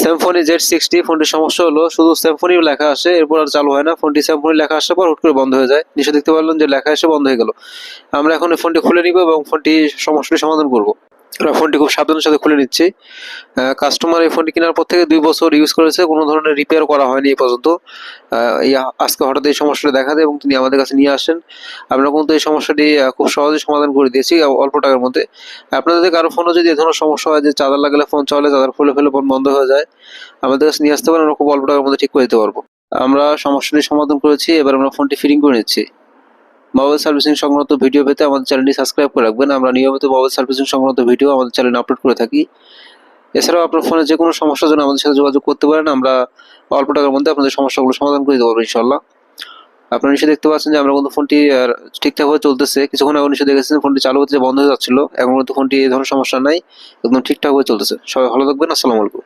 Symphony Z sixty ফোনটির সমস্যা হলো, শুধু স্যামফোনি লেখা আসে, এরপর আর চালু হয় না। ফোনটি স্যামফোনি লেখা আসার পর হুট করে বন্ধ হয়ে যায়। নিশ্চয় দেখতে পারলাম যে লেখা এসে বন্ধ হয়ে গেল। আমরা এখন ফোনটি খুলে নিব এবং ফোনটি সমস্যাটি সমাধান করব। ফোনটি খুব সাবধানের সাথে খুলে নিচ্ছি। কাস্টমার এই ফোনটি কেনার পর থেকে দুই বছর ইউজ করেছে, কোনো ধরনের রিপেয়ার করা হয়নি এই পর্যন্ত। এই আজকে হঠাৎ এই সমস্যাটা দেখা দেয় এবং তিনি আমাদের কাছে নিয়ে আসেন। আমরা কিন্তু এই সমস্যাটি খুব সহজে সমাধান করে দিয়েছি অল্প টাকার মধ্যে। আপনাদের কারও ফোনে যদি এ ধরনের সমস্যা হয় যে চার্জার লাগালে ফোন চলে চার্জার ফুলে ফেলে ফোন বন্ধ হয়ে যায়, আমাদের কাছে নিয়ে আসতে পারেন, আমরা খুব অল্প টাকার মধ্যে ঠিক করে দিতে পারব। আমরা সমস্যাটি সমাধান করেছি, এবার আমরা ফোনটি ফিটিং করে নিচ্ছি। মোবাইল সার্ভিসিং সংক্রান্ত ভিডিও পেতে আমাদের চ্যানেলটি সাবস্ক্রাইব করে রাখবেন। আমরা নিয়মিত মোবাইল সার্ভিসিং সংক্রান্ত ভিডিও আমাদের চ্যানেলে আপলোড করে থাকি। এছাড়াও আপনার ফোনে যে কোনো সমস্যার জন্য আমাদের সাথে যোগাযোগ করতে পারেন। আমরা অল্প টাকার মধ্যে আপনাদের সমস্যাগুলো সমাধান করে পারব ইনশাল্লাহ আপনারা নিশ্চয়ই দেখতে পাচ্ছেন যে আমরা কিন্তু ফোনটি ঠিকঠাকভাবে চলতেছে। কিছুক্ষণ আগে নিশ্চয়ই দেখেছেন ফোনটি চালু হতে বন্ধ হয়ে যাচ্ছিল। এখন কিন্তু ফোনটি এই ধরনের সমস্যা নাই, একদম ঠিকঠাকভাবে চলতেছে। সবাই ভালো থাকবেন। আসসালামু আলাইকুম।